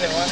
เสียงว่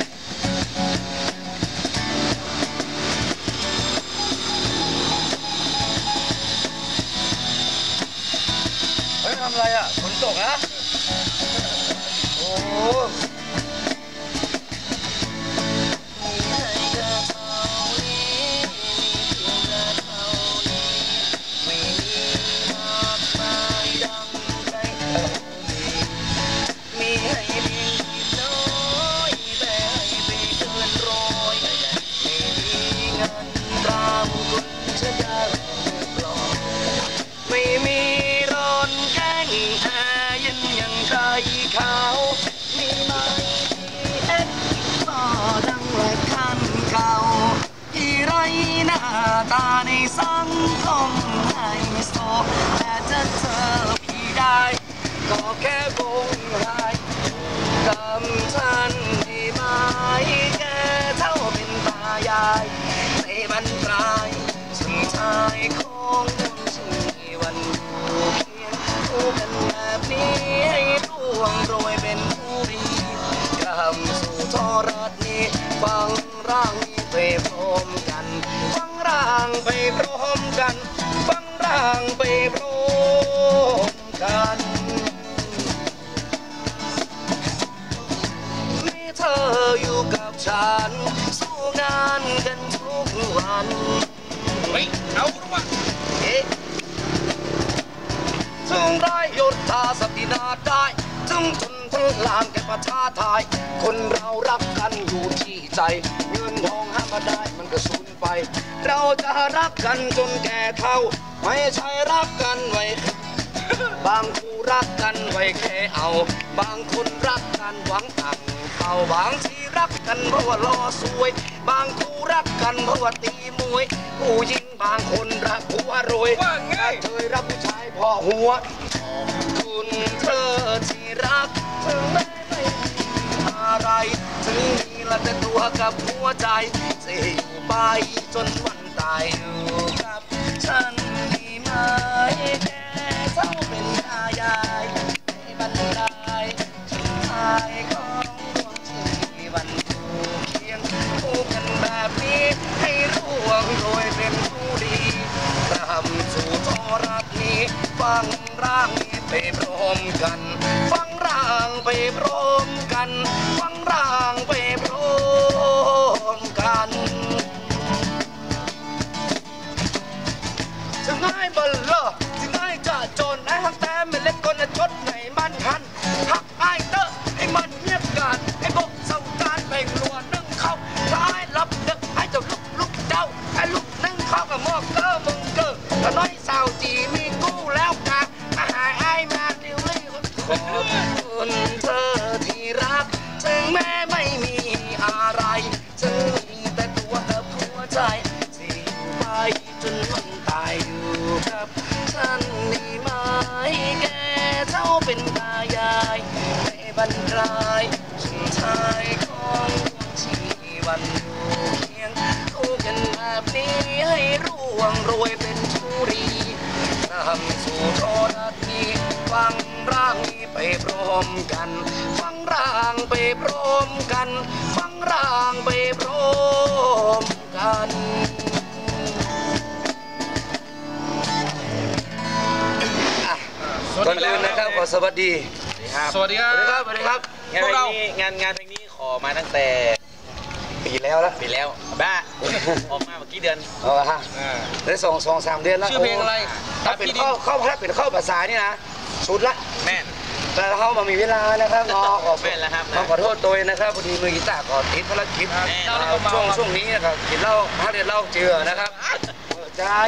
ตาในสังคมไฮโซแต่จะเจอพี่ได้ ก็แค่บงหายกำชันได้ไหมแกเท่าเป็นตายายในบรรปลายซึ่งชายของคนชีวันอยู่เคียงคู่กันแบบนี้ให้ร่วงโรยเป็นผู้ดีกำสู่ทอรัฐนี้ฟังร่าง ยศทาสตินาได้ถึงจนทั้งลานแก่ประชาทาย คนเรารักกันอยู่ที่ใจ เงินทองห้ามมาได้มันก็สูญไป เราจะรักกันจนแก่เท่า ไม่ใช่รักกันไว้ บางคู่รักกันไว้แค่เอา บางคนรักกันหวังอังเป่าบางทีรักกันเพราะว่ารอสวย บางคู่รักกันเพราะว่าตีมวยผู้หญิงบางคนรักผัวรวยว่าไงเคยรับผู้ชายพอหัว ละแต่ตัวกับหัวใจจะอยู่ไปจนวันตายอยู่กับฉันดีไหมแค่เท่าเป็นตายายในบรรดายสุดท้ายของดวงที่วันคู่เคียงคู่กันแบบนี้ให้ร่วงโรยเป็นผู้ดีตามสู่ทอรัฐนี้ฟังร่างนี้ไปพร้อมกันฟัง กอถ้าน้อยสาวจีมีกู้แล้วกะอาหายไอ้มาดี๋ยวเลยขอบคุณเธอที่รัก ถึงแม้ไม่มีอะไรถึงมีแต่ตัวกับหัวใจที่อยู่ไปจนวันตายอยู่กับฉันดีไหมแกเท่าเป็นตายายในบรรปลายสุดท้ายของชีวันอยู่เคียงคู่กันแบบนี้ให้ร่วงโรยเป็น นำสู่โทษนี้ฟังร่างนี้ไปพร้อมกัน ฟังร่างไปพร้อมกัน ฟังร่างไปพร้อมกันก่อนอื่นนะครับขอสวัสดี สวัสดีคสรับวัสดีครับ สวัสดีครับงานพวกเพลเรางนี้งานงานเพลงนี้ขอมาตั้งแต่ ปีแล้วละปีแล้วบ้าออกมาเมื่อกี้เดือนเอาละฮะอ่าได้สองสองสามเดือนแล้วชื่อเพลงอะไรถ้าเป็นข้าวข้าวถ้าเป็นข้าวภาษานี่นะสุดละแม่นแต่เขามามีเวลานะครับงอขอแม่นแล้วครับขอขอโทษตัวเองนะครับพอดีมือกีตาร์ขอติดภารกิจแม่นเอ่อช่วงช่วงนี้นะครับกินเหล้าถ้าเดือดเหล้าเจือนะครับ เออใช่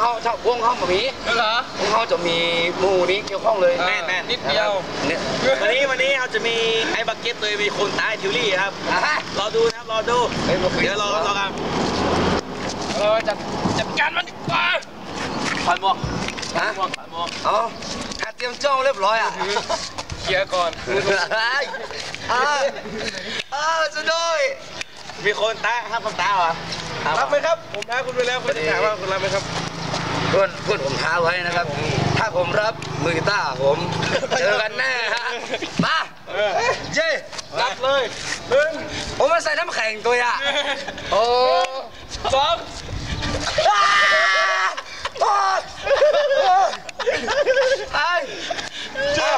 เขาเจ้าวงเขามามีเหรอวงเขาจะมีหมู่นี้เกี่ยวข้องเลยแม่นแม่นนิดเดียวเนี่ยวันนี้วันนี้เราจะมีไอ้บักเก็ตตัวมีคนตายทิวลี่ครับอะฮะรอดูนะครับรอดูเฮ้ยมาคุยเดี๋ยวรอรอกันเราจัดจัดการมันดีกว่าถอยหมวกฮะหมวกถอยหมวกอ๋อหัดเตรียมจ้องเรียบร้อยอะเคลียร์ก่อนอ่าอ่าจะด้วยมีคนตายห้ามคนตายเหรอ รับไหมครับ ผมท้าคุณไปแล้วคุณจะถามว่าคุณรับไหมครับเพื่อนเพื่อนผมท้าไว้นะครับ ถ้าผมรับมือกีตาร์ผม เจอกันแน่ฮะมาเออเย้รับเลยหนึ่งแต่งตัวอะโอ้สองตาย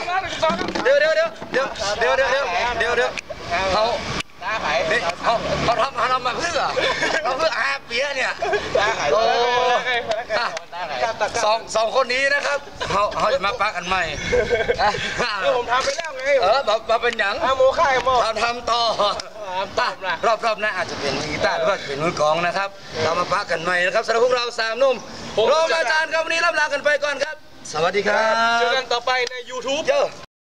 มาหนึ่งสองเดี๋ยวเดี๋ยวเดี๋ยวเดี๋ยวเดี๋ยวเดี๋ยวเดี๋ยวเดี๋ยวเขา เปียเนี่ยตาไข่โอ้ตาอะไข่สองสองคนนี้นะครับเขาเขาจะมาปักกันใหม่อะก็ผมทำไปแล้วไงเออมามาเป็นหยังอาโมค่ายโมเราทำต่อตามนะรอบรอบหน้าอาจจะเป็นกีตาร์หรือว่าจะเป็นมือกลองนะครับ เรามาปักกันใหม่นะครับสำหรับพวกเราสามหนุ่มโรมอาจารย์ครับวันนี้ล่ำลากันไปก่อนครับ สวัสดีครับ เจอกันต่อไปใน YouTube เยอะ